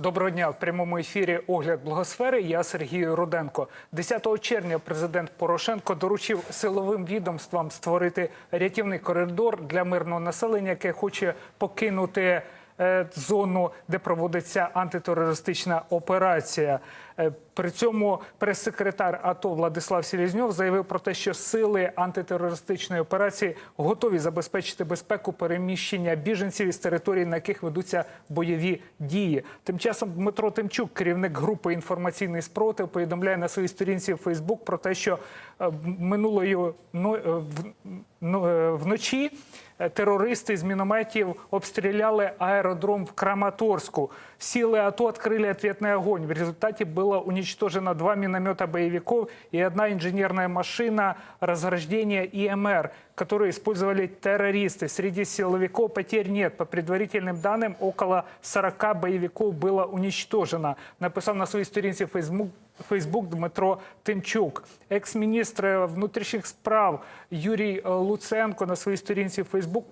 Доброго дня в прямому ефірі Огляд благосфери. Я Сергій Руденко. 10 червня президент Порошенко доручив силовим відомствам створити рятівний коридор для мирного населення, яке хоче покинути е, зону, де проводиться антитерористична операція. Е, При цьому прес-секретар АТО Владислав Селізньов заявив про те, що сили антитерористичної операції готові забезпечити безпеку переміщення біженців із територій, на яких ведуться бойові дії. Тим часом Дмитро Тимчук, керівник групи інформаційний спротив, повідомляє на своїй сторінці в Фейсбук про те, що е, минулої ну, е, в- ну, е, вночі. Е, Терористи з мінометів обстріляли аеродром в Краматорску. Силы АТО открыли ответный огонь. В результате было уничтожено два миномета боевиков и одна инженерная машина разграждения ИМР, которые использовали террористы. Среди силовиков потерь нет. По предварительным данным, около 40 боевиков было уничтожено. Написал на своей сторінці Facebook Фейсбук Дмитро Тимчук, екс-міністр внутрішніх справ Юрій Луценко на своїй сторінці Фейсбук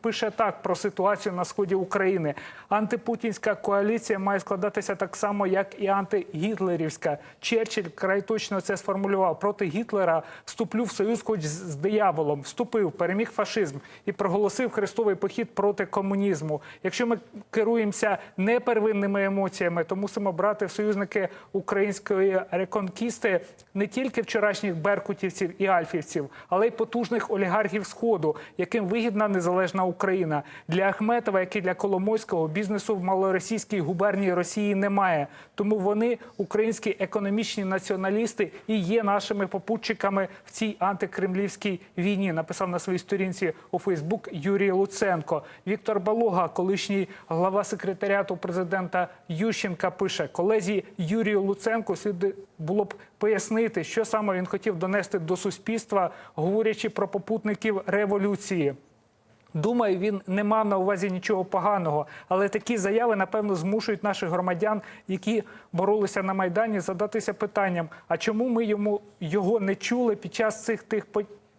пише так про ситуацію на сході України. Антипутінська коаліція має складатися так само, як і антигітлерівська. Черчилль край точно це сформулював. Проти Гітлера вступлю в союз, хоч з дияволом. Вступив, переміг фашизм і проголосив хрестовий похід проти комунізму. Якщо ми керуємося не первинними емоціями, то мусимо брати в союзники української реконкісти не тільки вчорашніх беркутівців і альфівців, але й потужних олігархів сходу, яким вигідна незалежна Україна. Для Ахметова, як і для Коломойського, бізнесу в малоросійській губернії Росії немає. Тому вони, українські економічні націоналісти, і є нашими попутчиками в цій антикремлівській війні. Написав на своїй сторінці у Фейсбук Юрій Луценко. Віктор Балога, колишній глава секретаріату президента Ющенка, пише колезі Юрію Луценку слід було б пояснити, що саме він хотів донести до суспільства, говорячи про попутників революції. Думаю, він не мав на увазі нічого поганого, але такі заяви напевно змушують наших громадян, які боролися на майдані, задатися питанням: а чому ми йому його не чули під час цих тих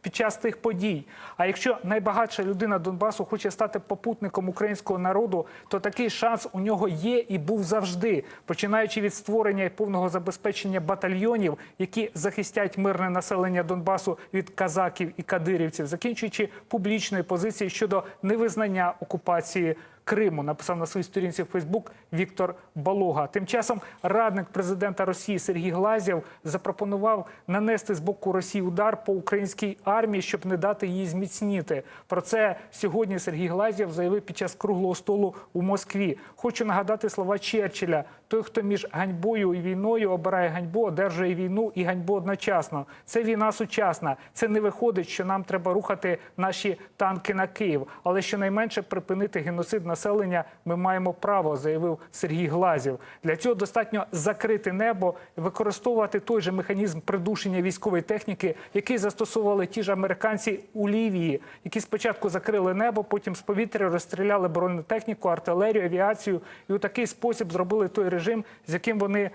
під час тих подій? А якщо найбагатша людина Донбасу хоче стати попутником українського народу, то такий шанс у нього є і був завжди, починаючи від створення і повного забезпечення батальйонів, які захистять мирне населення Донбасу від казаків і кадирівців, закінчуючи публічною позицією щодо невизнання окупації. Криму написав на своїй сторінці в Фейсбук Віктор Балога. Тим часом радник президента Росії Сергій Глазєв запропонував нанести з боку Росії удар по українській армії, щоб не дати їй зміцніти. Про це сьогодні Сергій Глазєв заявив під час круглого столу у Москві. Хочу нагадати слова Черчилля: той, хто між ганьбою і війною обирає ганьбу, одержує війну і ганьбу одночасно. Це війна сучасна. Це не виходить, що нам треба рухати наші танки на Київ, але щонайменше припинити геноцид населення ми маємо право, заявив Сергій Глазів. Для цього достатньо закрити небо, використовувати той же механізм придушення військової техніки, який застосовували ті ж американці у Лівії, які спочатку закрили небо, потім з повітря розстріляли бронетехніку, артилерію, авіацію, і у такий спосіб зробили той режим, з яким вони.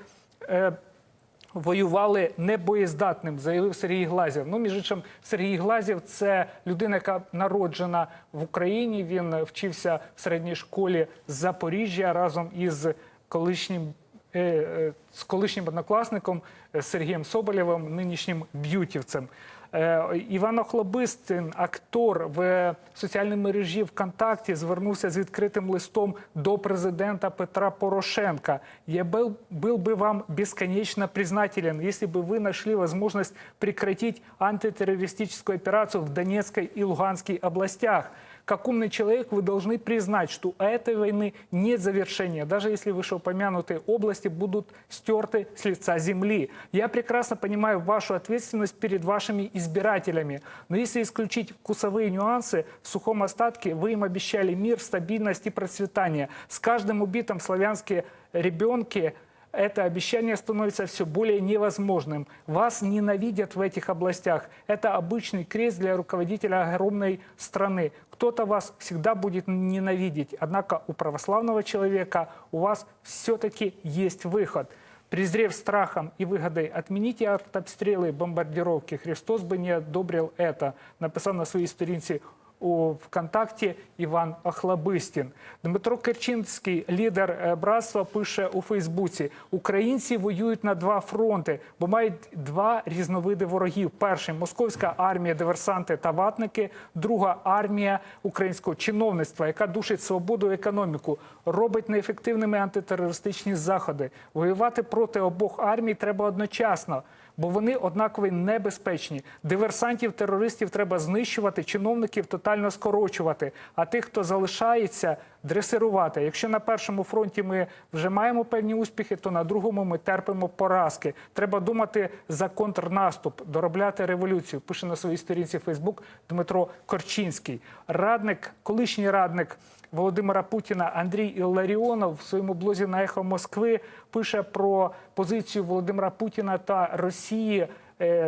Воювали небоєздатним, заявив Сергій Глазів. Ну, між іншим, Сергій Глазів це людина, яка народжена в Україні. Він вчився в середній школі Запоріжжя разом із колишнім е, е, з колишнім однокласником Сергієм Соболєвим, нинішнім б'ютівцем. Е, Іван Охлобистин, актор в соціальній мережі ВКонтакті, звернувся з відкритим листом до президента Петра Порошенка. Я был, был бы вам бесконечно признателен, если бы вы нашли возможность прекратить антитеррористическую операцию в Донецкой и Луганской областях. Как умный человек вы должны признать, что этой войны нет завершения, даже если вышеупомянутые области будут стерты с лица земли. Я прекрасно понимаю вашу ответственность перед вашими избирателями, но если исключить вкусовые нюансы, в сухом остатке вы им обещали мир, стабильность и процветание. С каждым убитым славянские ребенки это обещание становится все более невозможным. Вас ненавидят в этих областях. Это обычный крест для руководителя огромной страны. Кто-то вас всегда будет ненавидеть. Однако у православного человека у вас все-таки есть выход. Презрев страхом и выгодой, отмените артобстрелы и бомбардировки. Христос бы не одобрил это. Написал на своей странице у ВКонтакті Іван Охлабистін. Дмитро Керчинський, лідер е, братства, пише у Фейсбуці: Українці воюють на два фронти, бо мають два різновиди ворогів: перший московська армія, диверсанти та ватники, друга армія українського чиновництва, яка душить свободу і економіку, робить неефективними антитерористичні заходи. Воювати проти обох армій треба одночасно. Бо вони однаково небезпечні. Диверсантів, терористів треба знищувати, чиновників тотально скорочувати. А тих, хто залишається, дресирувати. Якщо на першому фронті ми вже маємо певні успіхи, то на другому ми терпимо поразки. Треба думати за контрнаступ, доробляти революцію. Пише на своїй сторінці Фейсбук Дмитро Корчинський, радник, колишній радник. Володимира Путіна. Андрій Ілларіонов в своєму блозі на ехо Москви пише про позицію Володимира Путіна та Росії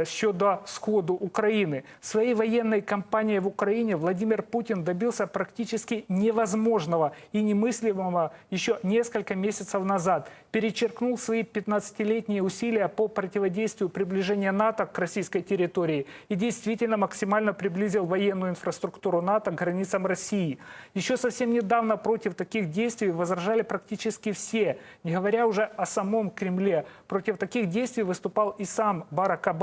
щодо сходу України. Своей военной кампанией в Украине Владимир Путин добился практически невозможного и немыслимого еще несколько месяцев назад. Перечеркнул свои 15-летние усилия по противодействию приближения НАТО к российской территории и действительно максимально приблизил военную инфраструктуру НАТО к границам России. Еще совсем недавно против таких действий возражали практически все, не говоря уже о самом Кремле. Против таких действий выступал и сам Барак Обама,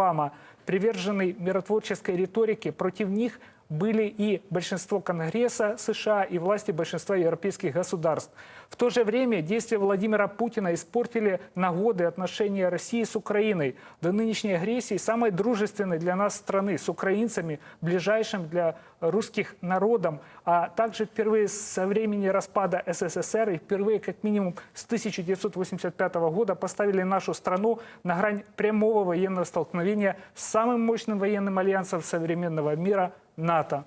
приверженный миротворческой риторике. Против них были и большинство Конгресса США и власти большинства европейских государств. В то же время действия Владимира Путина испортили на годы отношения России с Украиной. До нынешней агрессии самой дружественной для нас страны, с украинцами, ближайшим для русских народом, а также впервые со времени распада СССР и впервые как минимум с 1985 года поставили нашу страну на грань прямого военного столкновения с самым мощным военным альянсом современного мира – НАТО.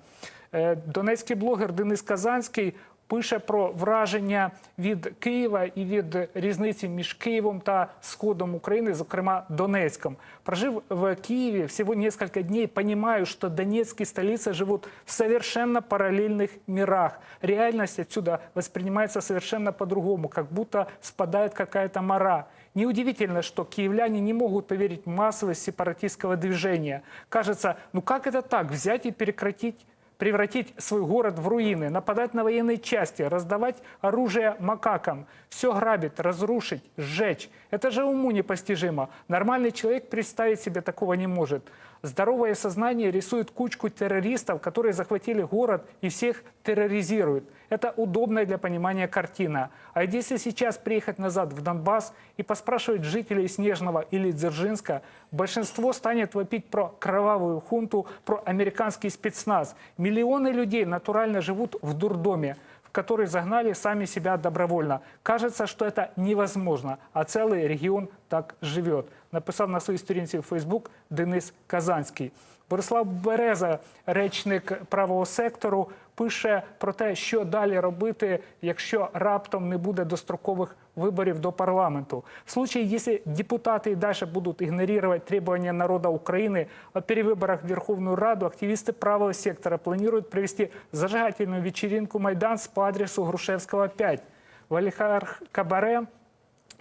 Е, Донецький блогер Денис Казанський пише про враження від Києва і від різниці між Києвом та сходом України, зокрема Донецьком. Прожив в Киеве всего несколько дней, понимаю, что Донецк и столица живут в совершенно параллельных мирах. Реальность отсюда воспринимается совершенно по-другому, как будто спадает какая-то мора. Неудивительно, что киевляне не могут поверить в массовость сепаратистского движения. Кажется, ну как это так, взять и прекратить превратить свой город в руины, нападать на военные части, раздавать оружие макакам, все грабить, разрушить, сжечь. Это же уму непостижимо. Нормальный человек представить себе такого не может. Здоровое сознание рисует кучку террористов, которые захватили город и всех терроризируют. Это удобная для понимания картина. А если сейчас приехать назад в Донбасс и поспрашивать жителей Снежного или Дзержинска, большинство станет вопить про кровавую хунту, про американский спецназ. Миллионы людей натурально живут в дурдоме в который загнали сами себя добровольно. Кажется, что это невозможно, а целый регион так живет. Написав на своїй сторінці в Фейсбук Денис Казанський. Борислав Береза, речник правого сектору, пише про те, що далі робити, якщо раптом не буде дострокових выборов до парламенту. В случае, если депутаты и дальше будут игнорировать требования народа Украины о перевыборах в Верховную Раду, активисты правого сектора планируют провести зажигательную вечеринку «Майдан» по адресу Грушевского 5. В олигарх Кабаре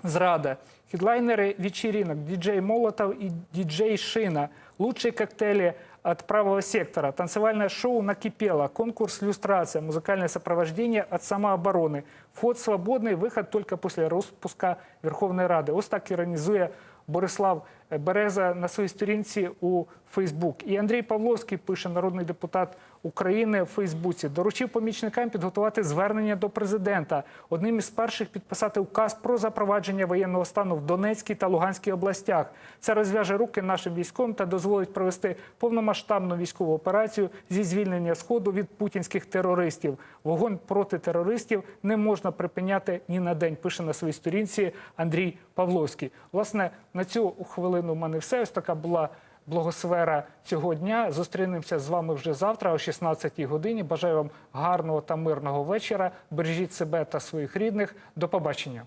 Зрада. Хедлайнеры вечеринок, диджей Молотов и диджей Шина. Лучшие коктейли от правого сектора. Танцевальное шоу накипело. Конкурс «Люстрация». Музыкальное сопровождение от самообороны. Вход свободный, выход только после распуска Верховной Рады. Ось так іронізує Борислав Береза на своїй сторінці у Фейсбук. І Андрій Павловський пише, народний депутат України в Фейсбуці, доручив помічникам підготувати звернення до президента. Одним із перших підписати указ про запровадження воєнного стану в Донецькій та Луганській областях. Це розв'яже руки нашим військовим та дозволить провести повномасштабну військову операцію зі звільнення сходу від путінських терористів. Вогонь проти терористів не можна припиняти ні на день. Пише на своїй сторінці Андрій Павловський. Власне, на цю хвилину в мене все. Ось така була благосфера цього дня. Зустрінемося з вами вже завтра о 16-й годині. Бажаю вам гарного та мирного вечора. Бережіть себе та своїх рідних. До побачення.